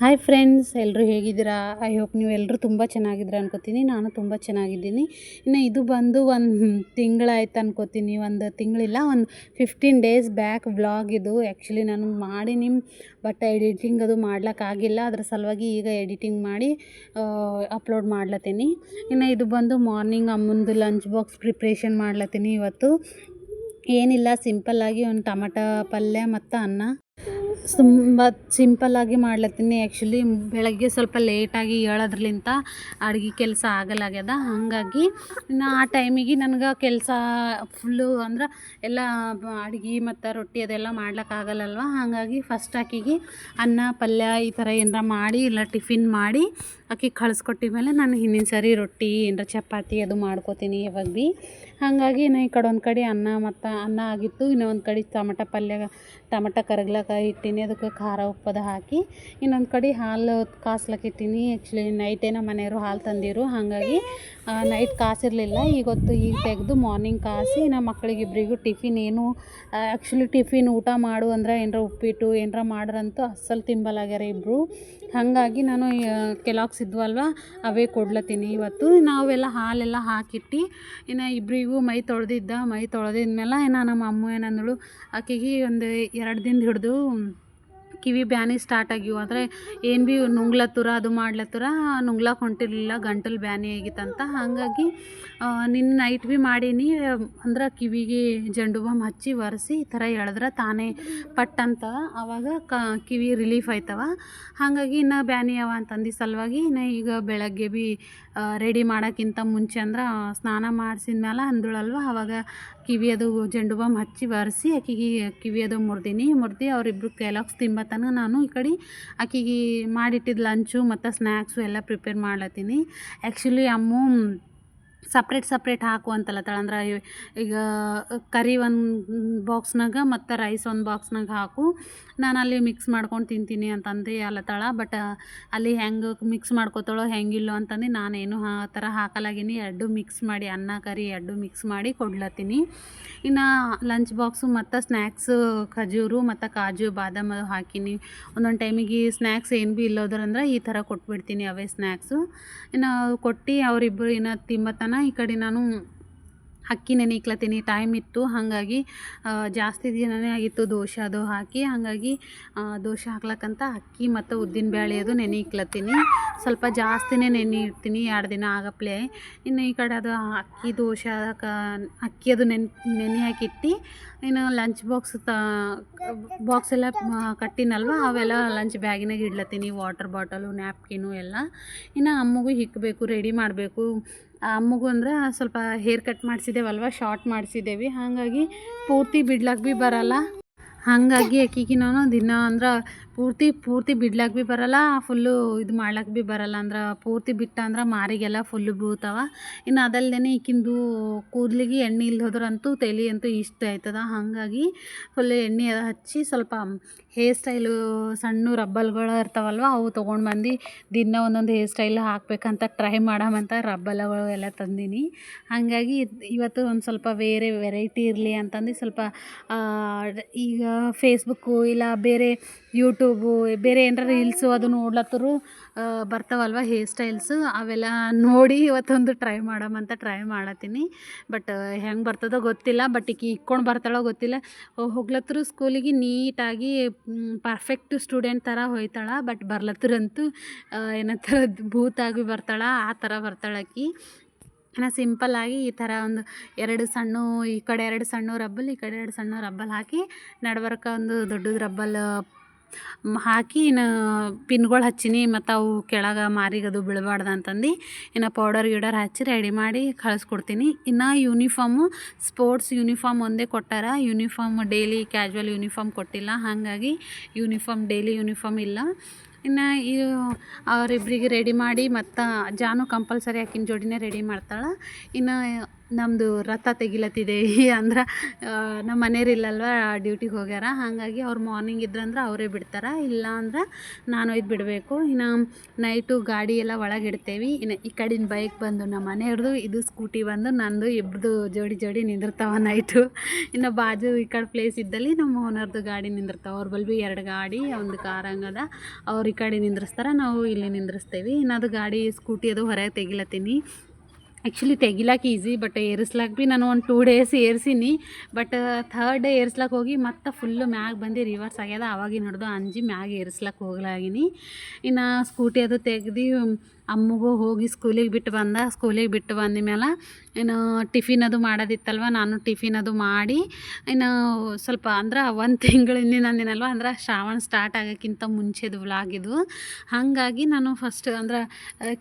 Hi friends ಎಲ್ಲರೂ ಹೇಗಿದ್ದೀರಾ? I hope ನೀವು ಎಲ್ಲರೂ ತುಂಬ ಚೆನ್ನಾಗಿದ್ದೀರಾ ಅನ್ಕೋತೀನಿ. ನಾನು ತುಂಬ ಚೆನ್ನಾಗಿದ್ದೀನಿ. ಇನ್ನು ಇದು ಬಂದು ಒಂದು ತಿಂಗಳಾಯ್ತು ಅನ್ಕೋತೀನಿ. ಒಂದು ತಿಂಗಳಿಲ್ಲ, ಒಂದು ಫಿಫ್ಟೀನ್ ಡೇಸ್ ಬ್ಯಾಕ್ ವ್ಲಾಗ್ ಇದು. ಆ್ಯಕ್ಚುಲಿ ನಾನು ಮಾಡಿ ನಿಮ್ಮ ಬಟ್ ಎಡಿಟಿಂಗ್ ಅದು ಮಾಡ್ಲಿಕ್ಕಾಗಿಲ್ಲ ಅದ್ರ ಸಲುವಾಗಿ ಈಗ ಎಡಿಟಿಂಗ್ ಮಾಡಿ ಅಪ್ಲೋಡ್ ಮಾಡ್ಲತ್ತೀನಿ. ಇನ್ನು ಇದು ಬಂದು ಮಾರ್ನಿಂಗ್ ಅಮ್ಮಂದು ಲಂಚ್ ಬಾಕ್ಸ್ ಪ್ರಿಪ್ರೇಷನ್ ಮಾಡ್ಲತ್ತೀನಿ ಇವತ್ತು. ಏನಿಲ್ಲ ಸಿಂಪಲ್ಲಾಗಿ ಒಂದು ಟಮಾಟ ಪಲ್ಯ ಮತ್ತು ಅನ್ನ. ತುಂಬ ಸಿಂಪಲ್ಲಾಗಿ ಮಾಡ್ಲತ್ತೀನಿ. ಆ್ಯಕ್ಚುಲಿ ಬೆಳಗ್ಗೆ ಸ್ವಲ್ಪ ಲೇಟಾಗಿ ಏಳೋದ್ರಲಿಂತ ಅಡುಗೆ ಕೆಲಸ ಆಗಲಾಗ್ಯದ. ಹಾಗಾಗಿ ಇನ್ನು ಆ ಟೈಮಿಗೆ ನನಗೆ ಕೆಲಸ ಫುಲ್ಲು ಅಂದ್ರೆ ಎಲ್ಲ ಅಡುಗೆ ಮತ್ತು ರೊಟ್ಟಿ ಅದೆಲ್ಲ ಮಾಡ್ಲಿಕ್ಕಾಗಲ್ಲಲ್ವ ಹಾಗಾಗಿ ಫಸ್ಟ್ ಆಕಿಗೆ ಅನ್ನ, ಪಲ್ಯ ಈ ಥರ ಏನಾರ ಮಾಡಿ, ಇಲ್ಲ ಟಿಫಿನ್ ಮಾಡಿ ಆಕಿಗೆ ಕಳಿಸ್ಕೊಟ್ಟಿದ ಮೇಲೆ ನಾನು ಹಿಂದಿನ ಸರಿ ರೊಟ್ಟಿ, ಏನರ ಚಪಾತಿ ಅದು ಮಾಡ್ಕೋತೀನಿ ಯಾವಾಗ ಭೀ ಹಾಗಾಗಿ ನಾ ಈ ಕಡೆ ಒಂದು ಕಡೆ ಅನ್ನ ಮತ್ತು ಅನ್ನ ಆಗಿತ್ತು. ಇನ್ನೊಂದು ಕಡೆ ಟಮಟ ಪಲ್ಯ, ಟಮಟ ಕರಗ್ಲಕ್ಕ ಇಟ್ಟೀನಿ ಅದಕ್ಕೆ ಖಾರ ಉಪ್ಪದ ಹಾಕಿ ಇನ್ನೊಂದು ಕಡೆ ಹಾಲು ಕಾಸ್ಲಕ್ಕಿತ್ತೀನಿ ಆ್ಯಕ್ಚುಲಿ ನೈಟೇ ನಮ್ಮ ಮನೆಯವರು ಹಾಲು ತಂದಿರು. ಹಾಗಾಗಿ ನೈಟ್ ಕಾಸಿರಲಿಲ್ಲ. ಈಗೊತ್ತು ಈಗ ತೆಗೆದು ಮಾರ್ನಿಂಗ್ ಕಾಸಿ ನಮ್ಮ ಮಕ್ಳಿಗೆ ಇಬ್ಬರಿಗೂ ಟಿಫಿನ್ ಏನು ಆ್ಯಕ್ಚುಲಿ ಟಿಫಿನ್ ಊಟ ಮಾಡು ಅಂದ್ರೆ ಏನರ ಉಪ್ಪಿಟ್ಟು ಏನರ ಮಾಡ್ರಂತೂ ಅಸ್ಸಲು ತಿಂಬಲಾಗ್ಯಾರ ಇಬ್ಬರು ಹಾಗಾಗಿ ನಾನು ಕೆಲಾಕ್ಸ್ ಇದ್ವಲ್ವ ಅವೇ ಕೊಡ್ಲತ್ತೀನಿ. ಇವತ್ತು ನಾವೆಲ್ಲ ಹಾಲೆಲ್ಲ ಹಾಕಿಟ್ಟು, ಇನ್ನು ಇಬ್ಬರಿಗೂ ಮೈ ತೊಳೆದಿದ್ದ. ಮೈ ತೊಳೆದಿದ್ಮೇಲೆ ಏನೋ ನಮ್ಮ ಅಮ್ಮ ಏನಂದಳು ಆಕೆಗೆ ಒಂದು ಎರಡು ದಿನ ಹಿಡಿದು ಕಿವಿ ಬ್ಯಾನಿ ಸ್ಟಾರ್ಟ್ ಆಗಿವು ಅಂದರೆ ಏನು ಭೀ ನುಂಗ್ಲತ್ತುರ, ಅದು ಮಾಡ್ಲತ್ತುರ ನುಂಗ್ಲಕ್ಕೆ ಹೊಂಟಿರಲಿಲ್ಲ, ಗಂಟಲು ಬ್ಯಾನಿ ಆಗಿತ್ತಂತ. ಹಾಗಾಗಿ ನಿನ್ನ ನೈಟ್ ಭೀ ಮಾಡೀನಿ. ಅಂದ್ರೆ ಕಿವಿಗೆ ಜಂಡು ಬಾಮ್ ಹಚ್ಚಿ ಒರೆಸಿ ಈ ಥರ ಎಳೆದ್ರೆ ತಾನೇ ಪಟ್ಟಂತ. ಆವಾಗ ಕ, ಕಿವಿ ರಿಲೀಫ್ ಆಯ್ತವ. ಹಾಗಾಗಿ ಇನ್ನು ಬ್ಯಾನಿ ಅವ ಅಂತಂದು ಸಲುವಾಗಿ. ಇನ್ನು ಈಗ ಬೆಳಗ್ಗೆ ಭೀ ರೆಡಿ ಮಾಡೋಕ್ಕಿಂತ ಮುಂಚೆ ಅಂದ್ರೆ ಸ್ನಾನ ಮಾಡಿಸಿದ ಮೇಲೆ ಅಂದಳಲ್ವ ಕಿವಿ ಅದು ಜಂಡು ಬಾಮ್ ಹಚ್ಚಿ ಬರೆಸಿ ಆಕಿಗೆ ಕಿವಿ ಅದು ಮುರ್ದಿನಿ, ಮುರ್ದಿ ಅವರಿಬ್ರು ಕೆಲಾಕ್ಸ್ ತಿಂಬತನ ನಾನು ಈ ಕಡೆ ಆಕಿಗೆ ಮಾಡಿಟ್ಟಿದ್ದು ಲಂಚು ಮತ್ತು ಸ್ನ್ಯಾಕ್ಸು ಎಲ್ಲ ಪ್ರಿಪೇರ್ ಮಾಡ್ಲತ್ತೀನಿ. ಆ್ಯಕ್ಚುಲಿ ಅಮ್ಮು ಸಪ್ರೇಟ್ ಸಪ್ರೇಟ್ ಹಾಕು ಅಂತಲತ್ತಾಳ ಅಂದ್ರೆ ಈಗ ಕರಿ ಒಂದು ಬಾಕ್ಸ್ನಾಗ ಮತ್ತು ರೈಸ್ ಒಂದು ಬಾಕ್ಸ್ನಾಗ ಹಾಕು. ನಾನು ಅಲ್ಲಿ ಮಿಕ್ಸ್ ಮಾಡ್ಕೊಂಡು ತಿಂತೀನಿ ಅಂತಂದು ಅಲ್ಲತ್ತಾಳ ಬಟ್ ಅಲ್ಲಿ ಹೆಂಗೆ ಮಿಕ್ಸ್ ಮಾಡ್ಕೋತಾಳೋ ಹೆಂಗಿಲ್ಲೋ ಅಂತಂದು ನಾನೇನು ಆ ಥರ ಹಾಕಲಾಗೀನಿ. ಎರಡು ಮಿಕ್ಸ್ ಮಾಡಿ, ಅನ್ನ, ಕರಿ ಎರಡು ಮಿಕ್ಸ್ ಮಾಡಿ ಕೊಡ್ಲತ್ತೀನಿ. ಇನ್ನು ಲಂಚ್ ಬಾಕ್ಸು ಮತ್ತು ಸ್ನ್ಯಾಕ್ಸು ಖಜೂರು ಮತ್ತು ಕಾಜು, ಬಾದಾಮಿ ಹಾಕೀನಿ. ಒಂದೊಂದು ಟೈಮಿಗೆ ಸ್ನ್ಯಾಕ್ಸ್ ಏನು ಭೀ ಇಲ್ಲೋದ್ರಂದ್ರೆ ಈ ಥರ ಕೊಟ್ಬಿಡ್ತೀನಿ ಅವೇ ಸ್ನ್ಯಾಕ್ಸು ಇನ್ನು ಕೊಟ್ಟು ಅವರಿಬ್ಬರು ಇನ್ನು ತಿಂಬತನ ಈ ಕಡೆ ನಾನು ಅಕ್ಕಿ ನೆನೆಕ್ಲತ್ತೀನಿ ಟೈಮ್ ಇತ್ತು. ಹಾಗಾಗಿ ಜಾಸ್ತಿ ದಿನವೇ ಆಗಿತ್ತು ದೋಸೆ ಅದು ಹಾಕಿ. ಹಾಗಾಗಿ ದೋಸೆ ಹಾಕ್ಲಕ್ಕಂತ ಅಕ್ಕಿ ಮತ್ತು ಉದ್ದಿನ ಬೇಳೆ ಅದು ನೆನೆ ಇಕ್ಲತ್ತೀನಿ ಸ್ವಲ್ಪ ಜಾಸ್ತಿನೇ ನೆನೆ ಇಡ್ತೀನಿ. ಎರಡು ದಿನ ಆಗಪ್ಲೆ. ಇನ್ನು ಈ ಕಡೆ ಅದು ಅಕ್ಕಿ ದೋಸೆ ಅಕ್ಕಿ ಅದು ನೆನೆ ನೆನೆ ಹಾಕಿಟ್ಟು. ಇನ್ನು ಲಂಚ್ ಬಾಕ್ಸ್ ತ ಬಾಕ್ಸ್ ಎಲ್ಲ ಕಟ್ಟಿನಲ್ವ? ಅವೆಲ್ಲ ಲಂಚ್ ಬ್ಯಾಗಿನಾಗ ಇಡ್ಲತ್ತೀನಿ. ವಾಟರ್ ಬಾಟಲು ನ್ಯಾಪ್ಕಿನು ಎಲ್ಲ. ಇನ್ನು ಅಮ್ಮಗೂ ಹಿಕ್ಕಬೇಕು ರೆಡಿ ಮಾಡಬೇಕು. ಅಮ್ಮಗೂ ಅಂದ್ರೆ ಸ್ವಲ್ಪ ಹೇರ್ ಕಟ್ ಮಾಡಿಸಿದ್ದೇವಲ್ವ ಶಾರ್ಟ್ ಮಾಡಿಸಿದ್ದೇವೆ. ಹಾಗಾಗಿ ಪೂರ್ತಿ ಬಿಡ್ಲಾಕ್ ಭೀ ಬರಲ್ಲ. ಹಾಗಾಗಿ ಆಕಿಗೆ ನಾನು ದಿನ ಅಂದ್ರೆ ಪೂರ್ತಿ ಪೂರ್ತಿ ಬಿಡ್ಲಾಕ್ ಭೀ ಬರಲ್ಲ ಫುಲ್ಲು ಇದು ಮಾಡ್ಲಕ್ಕೆ ಭೀ ಬರಲ್ಲ ಅಂದ್ರೆ ಪೂರ್ತಿ ಬಿಟ್ಟ ಅಂದ್ರೆ ಮಾರಿಗೆಲ್ಲ ಫುಲ್ಲು ಬೀಳ್ತಾವ. ಇನ್ನು ಅದಲ್ಲದೆ ಈಕಿಂದು ಕೂದಲಿಗೆ ಎಣ್ಣೆ ಇಲ್ಲದ್ರಂತೂ ತಲೆ ಅಂತೂ ಇಷ್ಟ ಆಯ್ತದ ಹಾಗಾಗಿ ಫುಲ್ ಎಣ್ಣೆ ಹಚ್ಚಿ ಸ್ವಲ್ಪ ಹೇರ್ ಸ್ಟೈಲು ಸಣ್ಣ ರಬ್ಬಲ್ಗಳು ಇರ್ತಾವಲ್ವ, ಅವು ತೊಗೊಂಡು ಬಂದು ದಿನ ಒಂದೊಂದು ಹೇರ್ ಸ್ಟೈಲ್ ಹಾಕಬೇಕಂತ ಟ್ರೈ ಮಾಡಾಮಂತ ರಬ್ಬಲ್ಗಳು ಎಲ್ಲ ತಂದೀನಿ. ಹಾಗಾಗಿ ಇವತ್ತು ಒಂದು ಸ್ವಲ್ಪ ಬೇರೆ ವೆರೈಟಿ ಇರಲಿ ಅಂತಂದು ಸ್ವಲ್ಪ ಈಗ ಫೇಸ್ಬುಕ್ಕು ಇಲ್ಲ ಬೇರೆ ಯೂಟ್ಯೂಬು ಬೇರೆ ಏನಾರ ರೀಲ್ಸು ಅದು ನೋಡ್ಲತ್ತರು ಬರ್ತಾವಲ್ವ ಹೇರ್ ಸ್ಟೈಲ್ಸು? ಅವೆಲ್ಲ ನೋಡಿ ಇವತ್ತೊಂದು ಟ್ರೈ ಮಾಡಮಂತ ಟ್ರೈ ಮಾಡತ್ತೀನಿ. ಬಟ್ ಹೆಂಗೆ ಬರ್ತದೋ ಗೊತ್ತಿಲ್ಲ. ಬಟ್ ಈಕಿ ಇಕ್ಕೊಂಡು ಬರ್ತಾಳೋ ಗೊತ್ತಿಲ್ಲ. ಹೋಗ್ಲತ್ತರು ಸ್ಕೂಲಿಗೆ ನೀಟಾಗಿ ಪರ್ಫೆಕ್ಟ್ ಸ್ಟೂಡೆಂಟ್ ಥರ ಹೋಯ್ತಾಳ. ಬಟ್ ಬರ್ಲತ್ತರಂತೂ ಏನಂತಾರ ಭೂತಾಗಿ ಬರ್ತಾಳ. ಆ ಥರ ಬರ್ತಾಳಕ್ಕಿ ಇನ್ನು ಸಿಂಪಲ್ಲಾಗಿ ಈ ಥರ ಒಂದು ಎರಡು ಸಣ್ಣ, ಈ ಕಡೆ ಎರಡು ಸಣ್ಣ ರಬ್ಬಲ್, ಈ ಕಡೆ ಎರಡು ಸಣ್ಣ ರಬ್ಬಲ್ ಹಾಕಿ ನಡ್ಬರ್ಕ ಒಂದು ದೊಡ್ಡದು ರಬ್ಬಲ್ ಹಾಕಿ ಇನ್ನು ಪಿನ್ಗಳು ಹಚ್ಚೀನಿ ಮತ್ತು ಅವು ಕೆಳಗೆ ಮಾರಿಗೆ ಅದು ಬೀಳಬಾರ್ದು ಅಂತಂದು. ಇನ್ನು ಪೌಡರ್ ಗಿಡರ್ ಹಚ್ಚಿ ರೆಡಿ ಮಾಡಿ ಕಳಿಸ್ಕೊಡ್ತೀನಿ. ಇನ್ನು ಯೂನಿಫಾರ್ಮು ಸ್ಪೋರ್ಟ್ಸ್ ಯೂನಿಫಾರ್ಮ್ ಒಂದೇ ಕೊಟ್ಟಾರ. ಯೂನಿಫಾರ್ಮ್ ಡೈಲಿ ಕ್ಯಾಶುವಲ್ ಯೂನಿಫಾರ್ಮ್ ಕೊಟ್ಟಿಲ್ಲ. ಹಾಗಾಗಿ ಯೂನಿಫಾರ್ಮ್ ಡೈಲಿ ಯೂನಿಫಾರ್ಮ್ ಇಲ್ಲ. ಇನ್ನು ಈ ಅವರಿಬ್ಬರಿಗೆ ರೆಡಿ ಮಾಡಿ ಮತ್ತು ಜಾನು ಕಂಪಲ್ಸರಿ ಹಾಕಿನ ಜೋಡಿನೇ ರೆಡಿ ಮಾಡ್ತಾಳೆ. ಇನ್ನು ನಮ್ಮದು ರಥ ತೆಗಿಲತ್ತಿದೆ ಅಂದ್ರೆ ನಮ್ಮ ಮನೆಯವ್ರು ಇಲ್ಲಲ್ವ ಡ್ಯೂಟಿಗೆ ಹೋಗ್ಯಾರ, ಹಾಗಾಗಿ ಅವ್ರು ಮಾರ್ನಿಂಗ್ ಇದ್ರಂದ್ರೆ ಅವರೇ ಬಿಡ್ತಾರೆ, ಇಲ್ಲ ಅಂದ್ರೆ ನಾನು ಒಯ್ದು ಬಿಡಬೇಕು. ಇನ್ನು ನೈಟು ಗಾಡಿ ಎಲ್ಲ ಒಳಗೆ ಇಡ್ತೇವೆ. ಇನ್ನು ಈ ಕಡಿನ ಬೈಕ್ ಬಂದು ನಮ್ಮ ಮನೆಯವ್ರದ್ದು ಇದು ಸ್ಕೂಟಿ ಬಂದು ನಂದು ಇಬ್ಬರದು ಜೋಡಿ ಜೋಡಿ ನಿಂದಿರ್ತಾವೆ ನೈಟು ಇನ್ನು ಬಾಜು ಈ ಕಡೆ ಪ್ಲೇಸ್ ಇದ್ದಲ್ಲಿ ನಮ್ಮ ಓನರ್ದು ಗಾಡಿ ನಿಂದಿರ್ತಾವೆ. ಅವ್ರ ಬಲ್ ಭೀ ಎರಡು ಗಾಡಿ ಒಂದು ಕಾರ್ ಹಂಗದ. ಅವ್ರು ಈ ಕಡೆ ನಿಂದ್ರಿಸ್ತಾರೆ, ನಾವು ಇಲ್ಲಿ ನಿಂದ್ರಿಸ್ತೇವೆ. ಇನ್ನದು ಗಾಡಿ ಸ್ಕೂಟಿ ಅದು ಹೊರಗೆ ತೆಗಿಲತ್ತೀನಿ. ಆ್ಯಕ್ಚುಲಿ ತೆಗಿಲಾಕ ಈಸಿ ಬಟ್ ಏರಿಸ್ಲಾಕ ಭೀ ನಾನು ಒಂದು ಟೂ ಡೇಸ್ ಏರ್ಸೀನಿ. ಬಟ್ ಥರ್ಡ್ ಡೇ ಏರ್ಸ್ಲಾಕ ಹೋಗಿ ಮತ್ತೆ ಫುಲ್ಲು ಮ್ಯಾಗ ಬಂದು ರಿವರ್ಸ್ ಆಗ್ಯದ. ಆವಾಗಿನ ಹಿಡ್ದು ಅಂಜಿ ಮ್ಯಾಗ ಏರಿಸ್ಲಾಕ ಹೋಗ್ಲಾಗಿನಿ. ಇನ್ನು ಸ್ಕೂಟಿ ಅದು ತೆಗ್ದು ಅಮ್ಮಗೂ ಹೋಗಿ ಸ್ಕೂಲಿಗೆ ಬಿಟ್ಟು ಬಂದ, ಸ್ಕೂಲಿಗೆ ಬಿಟ್ಟು ಬಂದ ಮೇಲೆ ಏನು ಟಿಫಿನ್ ಅದು ಮಾಡೋದಿತ್ತಲ್ವ, ನಾನು ಟಿಫಿನ್ ಅದು ಮಾಡಿ ಇನ್ನು ಸ್ವಲ್ಪ ಅಂದ್ರೆ ಒಂದು ತಿಂಗಳಿಂದ ನಂದಿನಲ್ವ ಅಂದ್ರೆ ಶ್ರಾವಣ ಸ್ಟಾರ್ಟ್ ಆಗೋಕ್ಕಿಂತ ಮುಂಚೆದು ವ್ಲಾಗ್ ಇದು. ಹಾಗಾಗಿ ನಾನು ಫಸ್ಟ್ ಅಂದ್ರೆ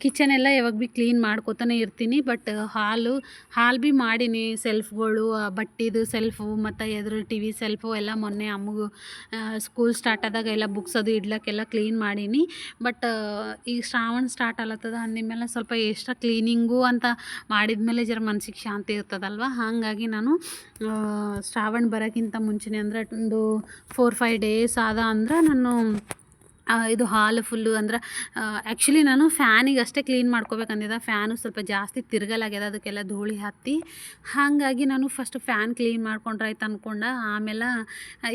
ಕಿಚನ್ ಎಲ್ಲ ಯಾವಾಗ ಭೀ ಕ್ಲೀನ್ ಮಾಡ್ಕೋತಾನೆ ಇರ್ತೀನಿ ಬಟ್ ಹಾಲು ಹಾಲು ಭೀ ಮಾಡೀನಿ ಸೆಲ್ಫ್ಗಳು ಬಟ್ಟಿದು ಸೆಲ್ಫು ಮತ್ತು ಎದುರು ಟಿ ವಿ ಸೆಲ್ಫು ಎಲ್ಲ ಮೊನ್ನೆ ಅಮ್ಮಗೂ ಸ್ಕೂಲ್ ಸ್ಟಾರ್ಟ್ ಆದಾಗ ಎಲ್ಲ ಬುಕ್ಸ್ ಅದು ಇಡ್ಲಕ್ಕೆಲ್ಲ ಕ್ಲೀನ್ ಮಾಡೀನಿ ಬಟ್ ಈಗ ಶ್ರಾವಣ ಸ್ಟಾರ್ಟ್ ಆಲತ್ತದ ಅಂದಿದ್ಮೇಲೆ ಸ್ವಲ್ಪ ಎಕ್ಸ್ಟ್ರಾ ಕ್ಲೀನಿಂಗು ಅಂತ ಮಾಡಿದ ಮೇಲೆ ಜರ ಮನಸ್ಸಿಗೆ ಶಾಂತಿ ಇರ್ತದಲ್ವ? ಹಾಗಾಗಿ ನಾನು ಶ್ರಾವಣ ಬರೋಕ್ಕಿಂತ ಮುಂಚೆನೇ ಅಂದರೆ ಒಂದು ಫೋರ್ ಫೈವ್ ಡೇಸ್ ಆದ ಅಂದ್ರೆ ನಾನು ಇದು ಹಾಲು ಫುಲ್ಲು ಅಂದ್ರೆ ಆ್ಯಕ್ಚುಲಿ ನಾನು ಫ್ಯಾನಿಗೆ ಅಷ್ಟೇ ಕ್ಲೀನ್ ಮಾಡ್ಕೋಬೇಕಂದಿದ್ದೆ. ಫ್ಯಾನು ಸ್ವಲ್ಪ ಜಾಸ್ತಿ ತಿರ್ಗಲಾಗ್ಯದ, ಅದಕ್ಕೆಲ್ಲ ಧೂಳಿ ಹತ್ತಿ. ಹಾಗಾಗಿ ನಾನು ಫಸ್ಟ್ ಫ್ಯಾನ್ ಕ್ಲೀನ್ ಮಾಡ್ಕೊಂಡ್ರೆ ಆಯ್ತು ಅಂದ್ಕೊಂಡೆ ಆಮೇಲೆ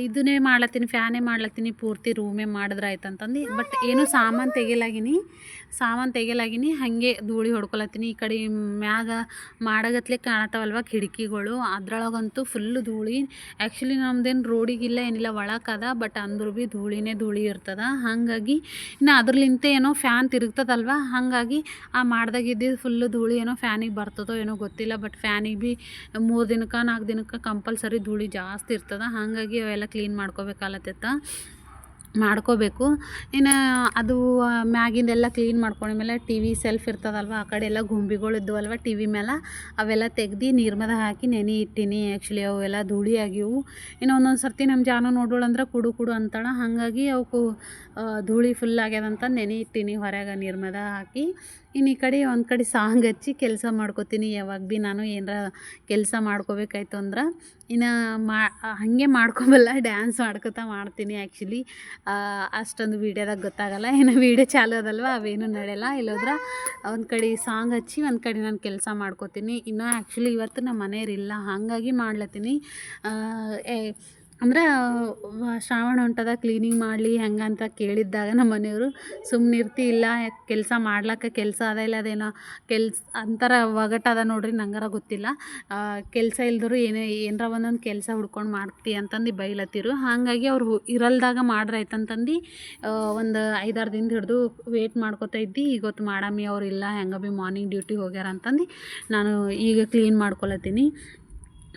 ಇದನ್ನೇ ಮಾಡ್ಲತ್ತೀನಿ ಫ್ಯಾನೇ ಮಾಡ್ಲತ್ತೀನಿ, ಪೂರ್ತಿ ರೂಮೇ ಮಾಡಿದ್ರೆ ಆಯ್ತು ಅಂತಂದು. ಬಟ್ ಏನು ಸಾಮಾನು ತೆಗಿಲಾಗಿನಿ ಸಾಮಾನು ತೆಗಿಲಾಗಿನಿ, ಹಾಗೆ ಧೂಳಿ ಹೊಡ್ಕೊಳತ್ತೀನಿ ಈ ಕಡೆ ಮ್ಯಾಗ ಮಾಡಗತ್ಲೆ ಕಾಣತ್ತವಲ್ವ ಕಿಟಕಿಗಳು, ಅದ್ರೊಳಗಂತೂ ಫುಲ್ಲು ಧೂಳಿ. ಆ್ಯಕ್ಚುಲಿ ನಮ್ದೇನು ರೋಡಿಗಿಲ್ಲ ಏನಿಲ್ಲ ಒಳಕದ ಬಟ್ ಅಂದ್ರೂ ಭೀ ಧೂಳಿನೇ ಧೂಳಿ ಇರ್ತದ. ಹಾಗಾಗಿ ಇನ್ನು ಅದ್ರಲ್ಲಿಂತ ಏನೋ ಫ್ಯಾನ್ ತಿರುಗ್ತದಲ್ವ? ಹಾಗಾಗಿ ಆ ಮಾಡ್ದಾಗ ಇದ್ದಿದ್ದು ಫುಲ್ಲು ಧೂಳಿ ಏನೋ ಫ್ಯಾನಿಗೆ ಬರ್ತದೋ ಏನೋ ಗೊತ್ತಿಲ್ಲ ಬಟ್ ಫ್ಯಾನಿಗೆ ಭೀ ಮೂರು ದಿನಕ್ಕೆ, ನಾಲ್ಕು ದಿನಕ್ಕೆ ಕಂಪಲ್ಸರಿ ಧೂಳಿ ಜಾಸ್ತಿ ಇರ್ತದೆ. ಹಾಗಾಗಿ ಅವೆಲ್ಲ ಕ್ಲೀನ್ ಮಾಡ್ಕೋಬೇಕಾಲತ್ತೈತ ಮಾಡ್ಕೋಬೇಕು. ಇನ್ನು ಅದು ಮ್ಯಾಗಿಂದೆಲ್ಲ ಕ್ಲೀನ್ ಮಾಡ್ಕೊಂಡ್ಮೇಲೆ ಟಿ ವಿ ಸೆಲ್ಫ್ ಇರ್ತದಲ್ವ? ಆ ಕಡೆ ಎಲ್ಲ ಗುಂಬಿಗಳು ಇದ್ದವಲ್ವ ಟಿ ವಿ ಮೇಲೆ ಅವೆಲ್ಲ ತೆಗ್ದು ನಿರ್ಮದ ಹಾಕಿ ನೆನೆ ಇಟ್ಟೀನಿ ಆ್ಯಕ್ಚುಲಿ ಅವೆಲ್ಲ ಧೂಳಿ ಆಗಿವು ಇನ್ನು ಒಂದೊಂದು ಸರ್ತಿ ನಮ್ಮ ಜಾನು ನೋಡೋಳು ಅಂದ್ರೆ ಕುಡು ಕುಡು ಅಂತಾಳೆ. ಹಾಗಾಗಿ ಅವಕ್ಕೂ ಧೂಳಿ ಫುಲ್ ಆಗ್ಯದಂತ ನೆನೆ ಇಟ್ಟೀನಿ ಹೊರಗೆ ನೀರ್ಮದ ಹಾಕಿ. ಇನ್ನು ಈ ಕಡೆ ಒಂದು ಕಡೆ ಸಾಂಗ್ ಹಚ್ಚಿ ಕೆಲಸ ಮಾಡ್ಕೋತೀನಿ. ಯಾವಾಗ ಭೀ ನಾನು ಏನಾರ ಕೆಲಸ ಮಾಡ್ಕೋಬೇಕಾಯ್ತು ಅಂದ್ರೆ ಇನ್ನು ಮಾ, ಹಾಗೆ ಮಾಡ್ಕೊಬಲ್ಲ ಡ್ಯಾನ್ಸ್ ಮಾಡ್ಕೊತಾ ಮಾಡ್ತೀನಿ ಆ್ಯಕ್ಚುಲಿ ಅಷ್ಟೊಂದು ವೀಡಿಯೋದಾಗ ಗೊತ್ತಾಗಲ್ಲ. ಇನ್ನು ವೀಡಿಯೋ ಚಾಲು ಅದಲ್ವ? ಅವೇನು ನಡೆಯಲ್ಲ. ಇಲ್ಲೋದ್ರೆ ಒಂದು ಕಡೆ ಸಾಂಗ್ ಹಚ್ಚಿ ಒಂದು ಕಡೆ ನಾನು ಕೆಲಸ ಮಾಡ್ಕೋತೀನಿ. ಇನ್ನೂ ಆ್ಯಕ್ಚುಲಿ ಇವತ್ತು ನಮ್ಮ ಮನೆಯವ್ರಿಲ್ಲ ಹಾಗಾಗಿ ಮಾಡ್ಲತ್ತೀನಿ. ಅಂದ್ರೆ ಶ್ರಾವಣ ಹೊಂಟದ ಕ್ಲೀನಿಂಗ್ ಮಾಡಲಿ ಹೆಂಗಂತ ಕೇಳಿದ್ದಾಗ ನಮ್ಮ ಮನೆಯವರು ಸುಮ್ಮನೆ ಇರ್ತಿ ಇಲ್ಲ, ಕೆಲಸ ಮಾಡ್ಲಕ್ಕ ಕೆಲಸ ಅದ ಇಲ್ಲ, ಅದೇನೋ ಕೆಲ್ಸ ಅಂತಾರ ಒಗಟದ ನೋಡ್ರಿ, ನಂಗಾರ ಗೊತ್ತಿಲ್ಲ. ಕೆಲಸ ಇಲ್ದರು ಏನೇ, ಏನರ ಒಂದೊಂದು ಕೆಲಸ ಹುಡ್ಕೊಂಡು ಮಾಡ್ತಿ ಅಂತಂದು ಬೈಲತ್ತಿರು. ಹಾಗಾಗಿ ಅವ್ರು ಇರಲ್ದಾಗ ಮಾಡ್ರಾಯ್ತಂತಂದು ಒಂದು ಐದಾರು ದಿನದ ಹಿಡಿದು ವೇಟ್ ಮಾಡ್ಕೊತಾ ಇದ್ದಿ. ಇವತ್ತು ಮಾಡಮ್ಮಿ ಅವ್ರು ಇಲ್ಲ, ಹೆಂಗ ಭೀ ಮಾರ್ನಿಂಗ್ ಡ್ಯೂಟಿ ಹೋಗ್ಯಾರ ಅಂತಂದು, ನಾನು ಈಗ ಕ್ಲೀನ್ ಮಾಡ್ಕೊಳತ್ತೀನಿ.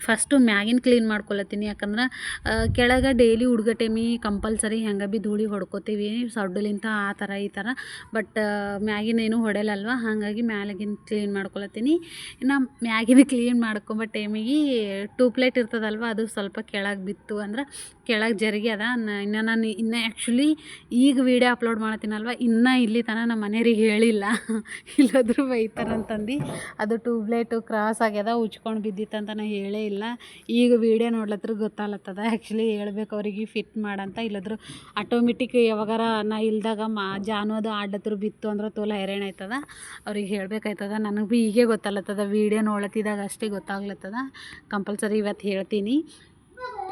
ಫಸ್ಟು ಮ್ಯಾಗಿನ ಕ್ಲೀನ್ ಮಾಡ್ಕೊಳತ್ತೀನಿ. ಯಾಕಂದ್ರೆ ಕೆಳಗೆ ಡೈಲಿ ಹುಡ್ಗೋ ಟೈಮಿ ಕಂಪಲ್ಸರಿ ಹೆಂಗೆ ಭೀ ಧೂಳಿ ಹೊಡ್ಕೋತೀವಿ. ಸೊಡ್ಡಲಿಂತ ಆ ಥರ ಈ ಥರ ಬಟ್ ಮ್ಯಾಗಿನೇನು ಹೊಡೆಯಲ್ಲಲ್ವ ಹಾಗಾಗಿ ಮ್ಯಾಲಗಿನ ಕ್ಲೀನ್ ಮಾಡ್ಕೊಳತ್ತೀನಿ. ಇನ್ನು ಮ್ಯಾಗಿನ ಕ್ಲೀನ್ ಮಾಡ್ಕೊಂಬ ಟೈಮಿಗೆ ಪ್ಲೇಟ್ ಇರ್ತದಲ್ವ? ಅದು ಸ್ವಲ್ಪ ಕೆಳಗೆ ಬಿತ್ತು ಅಂದ್ರೆ ಕೆಳಗೆ ಜರುಗಿ ಅದ. ಇನ್ನು ನಾನು ಇನ್ನು ಆ್ಯಕ್ಚುಲಿ ಈಗ ವೀಡಿಯೋ ಅಪ್ಲೋಡ್ ಮಾಡ್ತೀನಲ್ವ? ಇನ್ನೂ ಇಲ್ಲಿ ತನಕ ನಮ್ಮ ಮನೆಯವ್ರಿಗೆ ಹೇಳಿಲ್ಲ. ಇಲ್ಲಾದ್ರೂ ಬೈತಾರಂತಂದು. ಅದು ಟ್ಯೂಬ್ಲೈಟು ಕ್ರಾಸ್ ಆಗ್ಯದ ಉಚ್ಕೊಂಡು ಬಿದ್ದಿತ್ತಂತ ನಾ ಹೇಳೇ ಇಲ್ಲ. ಈಗ ವೀಡಿಯೋ ನೋಡ್ಲತ್ರ ಗೊತ್ತಾಗ್ಲತ್ತದ ಆ್ಯಕ್ಚುಲಿ ಹೇಳ್ಬೇಕು ಅವ್ರಿಗೆ ಫಿಟ್ ಮಾಡಂತ. ಇಲ್ಲದ್ರು ಆಟೋಮೆಟಿಕ್ ಯಾವಾಗಾರ ನಾ ಇಲ್ದಾಗ ಮಾ ಜಾನು ಅದು ಆಡ್ಲತ್ರ ಬಿತ್ತು ಅಂದ್ರೆ ತೋಲ ಹೈರಾಣ ಆಯ್ತದ. ಅವ್ರಿಗೆ ಹೇಳ್ಬೇಕಾಯ್ತದ. ನನಗೆ ಭೀ ಈಗೇ ಗೊತ್ತಾಗ್ಲತ್ತದ ವೀಡಿಯೋ ನೋಡ್ಲತ್ತಿದಾಗ ಅಷ್ಟೇ ಗೊತ್ತಾಗ್ಲತ್ತದ. ಕಂಪಲ್ಸರಿ ಇವತ್ತು ಹೇಳ್ತೀನಿ.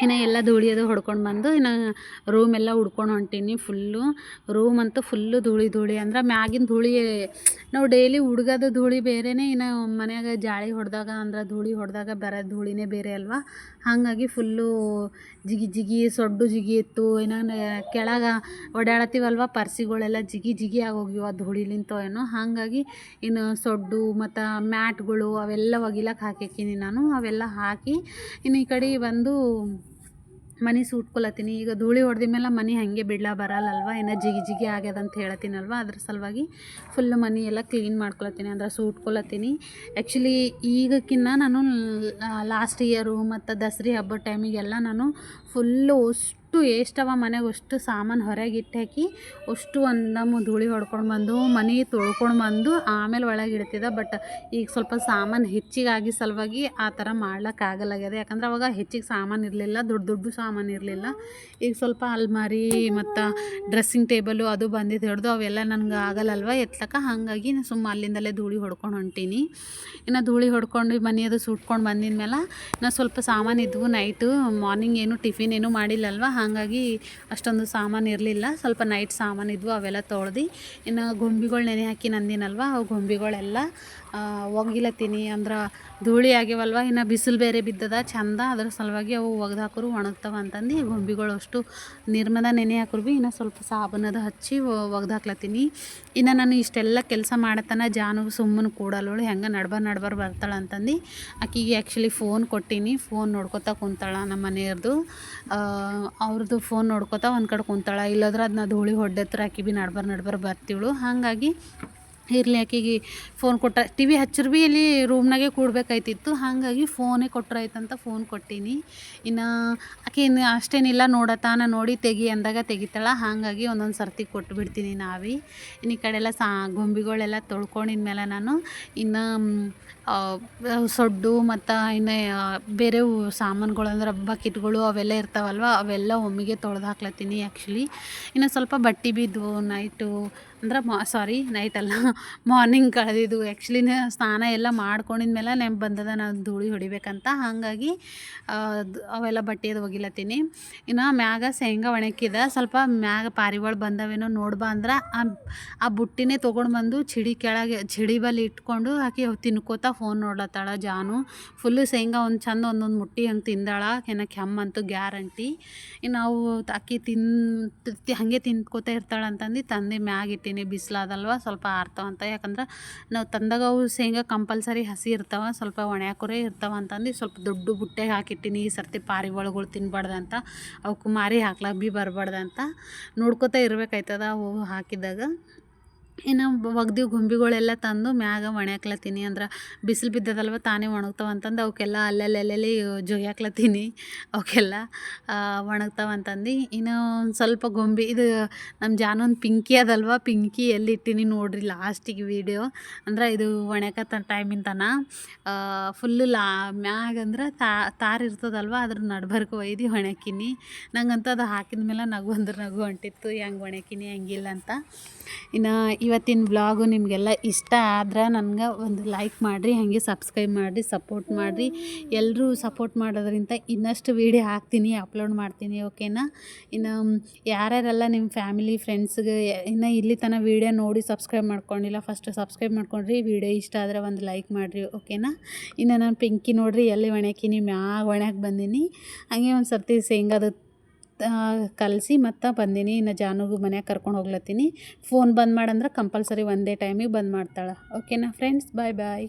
ಇನ್ನು ಎಲ್ಲ ಧೂಳಿ ಅದು ಹೊಡ್ಕೊಂಡು ಬಂದು ಇನ್ನು ರೂಮ್ ಎಲ್ಲ ಹುಡ್ಕೊಂಡು ಹೊಂಟೀನಿ ಫುಲ್ಲು ರೂಮ್ ಅಂತೂ ಫುಲ್ಲು ಧೂಳಿ ಧೂಳಿ ಅಂದ್ರೆ ಮ್ಯಾಗಿನ ಧೂಳಿ ನಾವು ಡೈಲಿ ಹುಡ್ಗದ ಧೂಳಿ ಬೇರೆನೇ ಇನ್ನು ಮನ್ಯಾಗ ಜಾಳಿ ಹೊಡೆದಾಗ ಅಂದ್ರೆ ಧೂಳಿ ಹೊಡೆದಾಗ ಬರೋ ಧೂಳಿನೇ ಬೇರೆ ಅಲ್ವಾ? ಹಾಗಾಗಿ ಫುಲ್ಲು ಜಿಗಿ ಜಿಗಿ ಸೊಡ್ಡು ಜಿಗಿ ಇತ್ತು. ಇನ್ನು ಕೆಳಗೆ ಓಡಾಡತ್ತೀವಲ್ವ? ಪರ್ಸಿಗಳೆಲ್ಲ ಜಿಗಿ ಜಿಗಿ ಆಗೋಗಿವ ಧೂಳಿಲಿಂತ ಏನೋ. ಹಾಗಾಗಿ ಇನ್ನು ಸೊಡ್ಡು ಮತ್ತು ಮ್ಯಾಟ್ಗಳು ಅವೆಲ್ಲ ಒಗಿಲಕ್ಕೆ ಹಾಕಿಕ್ಕಿನಿ ನಾನು. ಅವೆಲ್ಲ ಹಾಕಿ ಇನ್ನು ಈ ಕಡೆ ಬಂದು ಮನೆ ಸೂಟ್ಕೊಳತ್ತೀನಿ ಈಗ ಧೂಳಿ ಹೊಡೆದ ಮೇಲೆ ಮನೆ ಹಾಗೆ ಬಿಡ್ಲ ಬರಲ್ಲಲ್ವ? ಏನ ಜಿಗಿ ಜಿಗಿ ಆಗ್ಯದ ಅಂತ ಹೇಳತ್ತೀನಲ್ವ? ಅದ್ರ ಸಲುವಾಗಿ ಫುಲ್ ಮನೆ ಎಲ್ಲ ಕ್ಲೀನ್ ಮಾಡ್ಕೊಳತ್ತೀನಿ ಅಂದ್ರೆ ಸೂಟ್ಕೊಳತ್ತೀನಿ ಆ್ಯಕ್ಚುಲಿ ಈಗಕ್ಕಿನ್ನ ನಾನು ಲಾಸ್ಟ್ ಇಯರು ಮತ್ತು ದಸರಿ ಹಬ್ಬದ ಟೈಮಿಗೆಲ್ಲ ನಾನು ಫುಲ್ಲು ಅಷ್ಟು ಏಷ್ಟವ ಮನೆಗೆ ಅಷ್ಟು ಸಾಮಾನು ಹೊರಗೆ ಇಟ್ಟಾಕಿ ಅಷ್ಟು ಒಂದು ನಮ್ಮ ಧೂಳಿ ಹೊಡ್ಕೊಂಡು ಬಂದು, ಮನೆ ತೊಳ್ಕೊಂಡು ಬಂದು ಆಮೇಲೆ ಒಳಗೆ ಇಡ್ತಿದ್ದೆ. ಬಟ್ ಈಗ ಸ್ವಲ್ಪ ಸಾಮಾನು ಹೆಚ್ಚಿಗಾಗಿ ಸಲುವಾಗಿ ಆ ಥರ ಮಾಡ್ಲಿಕ್ಕಾಗಲ್ಲಾಗ್ಯದ ಯಾಕಂದ್ರೆ ಅವಾಗ ಹೆಚ್ಚಿಗೆ ಸಾಮಾನು ಇರಲಿಲ್ಲ, ದೊಡ್ಡ ದೊಡ್ಡ ಸಾಮಾನು ಇರಲಿಲ್ಲ. ಈಗ ಸ್ವಲ್ಪ ಅಲ್ಮಾರಿ ಮತ್ತು ಡ್ರೆಸ್ಸಿಂಗ್ ಟೇಬಲು ಅದು ಬಂದಿದ್ದು ಹಿಡ್ದು ಅವೆಲ್ಲ ನನಗೆ ಆಗಲ್ಲಲ್ವ? ಎತ್ತಕ ಹಾಗಾಗಿ ನಾನು ಸುಮ್ಮ ಅಲ್ಲಿಂದಲೇ ಧೂಳಿ ಹೊಡ್ಕೊಂಡು ಹೊಂಟೀನಿ. ಇನ್ನು ಧೂಳಿ ಹೊಡ್ಕೊಂಡು ಮನೆ ಅದು ಸುಟ್ಕೊಂಡು ಬಂದಿದ್ಮೇಲೆ ನಾನು ಸ್ವಲ್ಪ ಸಾಮಾನು ಇದ್ವು. ನೈಟು ಮಾರ್ನಿಂಗ್ ಏನು ಟಿಫಿನ್ ಏನು ಮಾಡಿಲ್ಲಲ್ವ? ಹಾಗಾಗಿ ಅಷ್ಟೊಂದು ಸಾಮಾನು ಇರಲಿಲ್ಲ. ಸ್ವಲ್ಪ ನೈಟ್ ಸಾಮಾನು ಇದ್ವು, ಅವೆಲ್ಲ ತೊಳ್ದು, ಇನ್ನು ಗೊಂಬೆಗಳು ನೆನೆ ಹಾಕಿ ನಂದಿನಲ್ವ, ಅವು ಗೊಂಬಿಗಳೆಲ್ಲ ಒಗಿಲತ್ತೀನಿ ಅಂದ್ರೆ ಧೂಳಿ ಆಗ್ಯವಲ್ವ, ಇನ್ನು ಬಿಸಿಲು ಬೇರೆ ಬಿದ್ದದ, ಚಂದ ಅದ್ರ ಸಲುವಾಗಿ ಅವು ಒಗ್ದು ಹಾಕೋರು ಒಣಗ್ತಾವ ಅಂತಂದು ಗೊಂಬಿಗಳು ಅಷ್ಟು ನಿರ್ಮದ ನೆನೆ ಹಾಕೋರು ಭೀ ಇನ್ನು ಸ್ವಲ್ಪ ಸಾಬೂನದ ಹಚ್ಚಿ ಒಗ್ದು ಹಾಕ್ಲತ್ತೀನಿ ಇನ್ನು ನಾನು ಇಷ್ಟೆಲ್ಲ ಕೆಲಸ ಮಾಡತನ ಜಾನು ಸುಮ್ಮನೆ ಕೂಡಲ್ಲೋಳು ಹೆಂಗೆ ನಡ್ಬರ್ ನಡ್ಬರ್ ಬರ್ತಾಳೆ ಅಂತಂದು ಆಕಿಗೆ ಆ್ಯಕ್ಚುಲಿ ಫೋನ್ ಕೊಟ್ಟೀನಿ ಫೋನ್ ನೋಡ್ಕೊತ ಕುಂತಾಳ ನಮ್ಮ ಮನೆಯವ್ರದ್ದು ಅವ್ರದ್ದು ಫೋನ್ ನೋಡ್ಕೊತ ಒಂದು ಕಡೆ ಕುಂತಾಳ, ಇಲ್ಲದ್ರೆ ಅದನ್ನ ಧೂಳಿ ಹೊಡೆತ್ರ ಆಕಿ ಭೀ ನಡ್ಬರ್ ನಡ್ಬರ್ ಬರ್ತೀವಳು. ಹಾಗಾಗಿ ಇರಲಿ ಆಕೆಗೆ ಫೋನ್ ಕೊಟ್ಟ ಟಿ ವಿ ಹಚ್ಚರು ಭೀ ಇಲ್ಲಿ ರೂಮ್ನಾಗೆ ಕೂಡಬೇಕಾಯ್ತಿತ್ತು. ಹಾಗಾಗಿ ಫೋನೇ ಕೊಟ್ರಾಯ್ತಂತ ಫೋನ್ ಕೊಟ್ಟೀನಿ. ಇನ್ನು ಆಕೆ ಇನ್ನು ಅಷ್ಟೇನಿಲ್ಲ ನೋಡತ್ತಾನ ನೋಡಿ ತೆಗಿ ಅಂದಾಗ ತೆಗಿತಾಳ. ಹಾಗಾಗಿ ಒಂದೊಂದು ಸರ್ತಿ ಕೊಟ್ಟು ಬಿಡ್ತೀನಿ ನಾವೇ. ಇನ್ನು ಈ ಕಡೆ ಎಲ್ಲ ಸಾ, ಗೊಂಬಿಗಳೆಲ್ಲ ತೊಳ್ಕೊಂಡಿದ ಮೇಲೆ ನಾನು ಇನ್ನು ಸೊಡ್ಡು ಮತ್ತು ಇನ್ನು ಬೇರೆ ಸಾಮಾನುಗಳು ಅಂದ್ರೆ ಬಕೆಟ್ಗಳು ಅವೆಲ್ಲ ಇರ್ತಾವಲ್ವ, ಅವೆಲ್ಲ ಒಮ್ಮೆಗೆ ತೊಳೆದು ಹಾಕ್ಲತ್ತೀನಿ ಆ್ಯಕ್ಚುಲಿ ಇನ್ನು ಸ್ವಲ್ಪ ಬಟ್ಟೆ ಬಿದ್ದವು ನೈಟು ಅಂದ್ರೆ ಮಾ ಸಾರಿ ನೈಟ್ ಅಲ್ಲ. ಮಾರ್ನಿಂಗ್ ಕಳೆದಿದ್ದು ಆ್ಯಕ್ಚುಲಿ ಸ್ನಾನ ಎಲ್ಲ ಮಾಡ್ಕೊಂಡಿದ ಮೇಲೆ ನೆಂಪು ಬಂದದ, ನಾನು ಧೂಳಿ ಹೊಡಿಬೇಕಂತ. ಹಾಗಾಗಿ ಅವೆಲ್ಲ ಬಟ್ಟೆ ಅದು ಒಗಿಲತ್ತೀನಿ. ಇನ್ನು ಮ್ಯಾಗ ಶೇಂಗಾ ಒಣಕಿದ ಸ್ವಲ್ಪ ಮ್ಯಾಗ ಪಾರಿವಾಳ ಬಂದವೇನೋ ನೋಡ್ಬಾ ಅಂದ್ರೆ, ಆ ಆ ಬುಟ್ಟಿನೇ ತೊಗೊಂಡು ಬಂದು ಚಿಡಿ ಕೆಳಗೆ, ಚಿಡಿ ಬಲ್ಲಿ ಇಟ್ಕೊಂಡು ಅವು ತಿನ್ಕೋತಾ ಫೋನ್ ನೋಡ್ಲತ್ತಾಳ ಜಾನು. ಫುಲ್ಲು ಶೇಂಗಾ ಒಂದು ಚಂದ ಒಂದೊಂದು ಮುಟ್ಟಿ ಹಂಗೆ ತಿಂದಾಳ ಏನ ಕೆಮ್ಮಂತೂ ಗ್ಯಾರಂಟಿ. ಇನ್ನು ಅವು ಅಕ್ಕಿ ತಿನ್ ಹಾಗೆ ತಿನ್ಕೋತ ಇರ್ತಾಳೆ ಅಂತಂದು ತಂದೆ ಮ್ಯಾಗ ಇಟ್ಟೀನಿ ಬಿಸಿಲಾದಲ್ವ? ಸ್ವಲ್ಪ ಆರ್ತಾವಂತ. ಯಾಕಂದ್ರೆ ನಾವು ತಂದಾಗ ಅವು ಶೇಂಗಾ ಕಂಪಲ್ಸರಿ ಹಸಿ ಇರ್ತಾವೆ, ಸ್ವಲ್ಪ ಒಣಯಾಕೊರೆ ಇರ್ತಾವ ಅಂತಂದು, ಸ್ವಲ್ಪ ದೊಡ್ಡ ಬುಟ್ಟೆಗೆ ಹಾಕಿಟ್ಟಿನಿ, ಈ ಸರ್ತಿ ಪಾರಿವಾಳಗಳು ತಿನ್ಬಾರ್ದಂತ ಅವಕ್ಕೆ ಮಾರಿ ಹಾಕ್ಲಾಕ ಭೀ ಬರಬಾರ್ದಂತ ನೋಡ್ಕೊತಾ ಇರ್ಬೇಕಾಯ್ತದ ಅವು ಹಾಕಿದಾಗ. ಇನ್ನು ಒಗ್ದಿ ಗೊಂಬಿಗಳೆಲ್ಲ ತಂದು ಮ್ಯಾಗ ಒಣಕ್ಲತ್ತೀನಿ ಅಂದ್ರೆ ಬಿಸಿಲು ಬಿದ್ದದಲ್ವ ತಾನೇ ಒಣಗ್ತಾವ ಅಂತಂದು ಅವಕ್ಕೆಲ್ಲ ಅಲ್ಲಲ್ಲಿ ಅಲ್ಲಲ್ಲಿ ಜೊಗ್ಯಾಕ್ಲತ್ತೀನಿ ಅವಕ್ಕೆಲ್ಲ ಒಣಗ್ತಾವ ಅಂತಂದು. ಇನ್ನು ಒಂದು ಸ್ವಲ್ಪ ಗೊಂಬಿ, ಇದು ನಮ್ಮ ಜಾನೊಂದು ಪಿಂಕಿ ಅದಲ್ವ? ಪಿಂಕಿ ಎಲ್ಲಿ ಇಟ್ಟೀನಿ ನೋಡಿರಿ ಲಾಸ್ಟಿಗೆ ವಿಡಿಯೋ. ಅಂದ್ರೆ ಇದು ಒಣ್ಯಾಕತ್ತ ಟೈಮಿನ ತನ ಫುಲ್ಲು ಲಾ, ಮ್ಯಾಗ ಅಂದ್ರೆ ತಾರ್ ಇರ್ತದಲ್ವ? ಅದ್ರ ನಡ್ಬರ್ಕ ಒಯ್ದು ಒಣಕಿನಿ ನಂಗಂತೂ ಅದು ಹಾಕಿದ ಮೇಲೆ ನಗು ಅಂದ್ರೆ ನಗು ಹೊಂಟಿತ್ತು ಹೆಂಗೆ ಒಣಕಿನಿ ಹೆಂಗಿಲ್ಲ ಅಂತ ಇನ್ನು ಇವತ್ತಿನ ವ್ಲಾಗು ನಿಮಗೆಲ್ಲ ಇಷ್ಟ ಆದ್ರೆ ನನಗೆ ಒಂದು ಲೈಕ್ ಮಾಡಿರಿ, ಹಾಗೆ ಸಬ್ಸ್ಕ್ರೈಬ್ ಮಾಡಿರಿ ಸಪೋರ್ಟ್ ಮಾಡಿರಿ. ಎಲ್ಲರೂ ಸಪೋರ್ಟ್ ಮಾಡೋದ್ರಿಂದ ಇನ್ನಷ್ಟು ವೀಡಿಯೋ ಹಾಕ್ತೀನಿ ಅಪ್ಲೋಡ್ ಮಾಡ್ತೀನಿ ಓಕೆನಾ ಇನ್ನು ಯಾರ್ಯಾರೆಲ್ಲ ನಿಮ್ಮ ಫ್ಯಾಮಿಲಿ ಫ್ರೆಂಡ್ಸ್ಗೆ ಇನ್ನು ಇಲ್ಲಿ ತನಕ ವೀಡಿಯೋ ನೋಡಿ ಸಬ್ಸ್ಕ್ರೈಬ್ ಮಾಡ್ಕೊಂಡಿಲ್ಲ ಫಸ್ಟ್ ಸಬ್ಸ್ಕ್ರೈಬ್ ಮಾಡ್ಕೊಂಡ್ರಿ ವೀಡಿಯೋ ಇಷ್ಟ ಆದರೆ ಒಂದು ಲೈಕ್ ಮಾಡಿರಿ ಓಕೆನಾ ಇನ್ನು ನಾನು ಪಿಂಕಿ ನೋಡಿರಿ, ಎಲ್ಲಿ ನಿಮ್ಮ ಮ್ಯಾಗ ಒಣಕ್ಕೆ ಬಂದೀನಿ. ಹಾಗೆ ಒಂದು ಸರ್ತಿ ಶೇಂಗಾದ ಕಲಸಿ ಮತ್ತು ಬಂದೀನಿ. ಇನ್ನು ಜಾನುಗೂ ಮನ್ಯಾಗ ಕರ್ಕೊಂಡು ಹೋಗ್ಲತ್ತೀನಿ. ಫೋನ್ ಬಂದ್ ಮಾಡಂದ್ರೆ ಕಂಪಲ್ಸರಿ ಒಂದೇ ಟೈಮಿಗೆ ಬಂದ್ ಮಾಡ್ತಾಳೆ. ಓಕೆನಾ ಫ್ರೆಂಡ್ಸ್ ಬಾಯ್ ಬಾಯ್